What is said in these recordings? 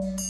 Tchau.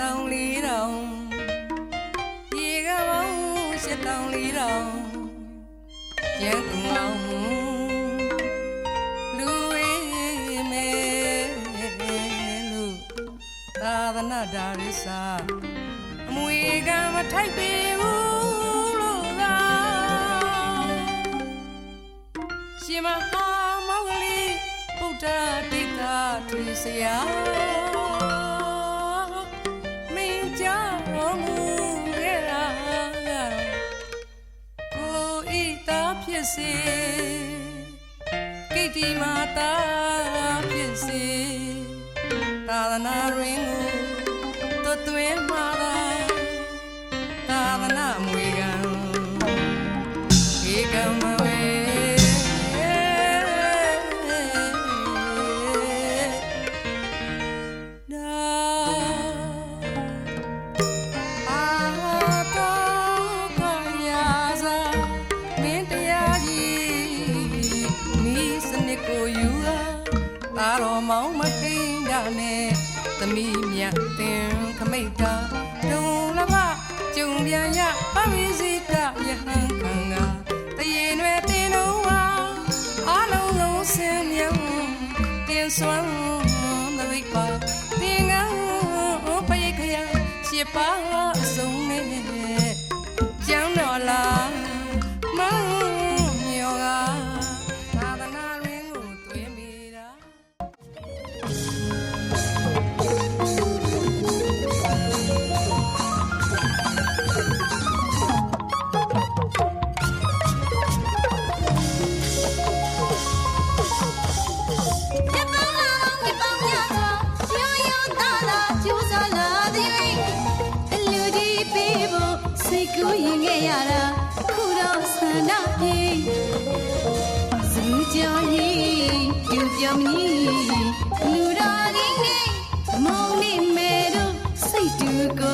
တောင်လေးတောင်ရေကပေါင်းရှစ်တောင်လေးတောင်ကျန်သူအောင်လူဝေးမဲလူသာသနာဒါရစ္စာအမွေကမထိုက်ပေဘူးလို့သာရှင်မဟာမောင်ကလေးဗုဒ္ဓတိတ်တာထွေစရာ ဖြစ်စေကိတိမာသားဖြစ်စေသာသနာရင်းကို တာတော်မောင်းမခိန်တာနဲ့သမီးမြတ်တင်ခမိတ်တာဒုံလဘကျုံပြန်ရပဝိစိတယဟန်ခံကတရေနွယ်တင်တော့ဟာအလုံးလုံးစင်မြုံတင်စွမ်းသပိတ်ပါတင်ငန်းပိတ်ခရရှစ်ပါအစုံနဲ့ကျမ်းတော်လာမောင် ကူးရင်ခဲ့ရတာခုတော့ဆန္ဒပြေစူးကြော်ရင်ပြူပြောင်းမီလူတော်ရင်းနေမောင်နေမဲတို့စိတ်တူကိုယ်တူကြ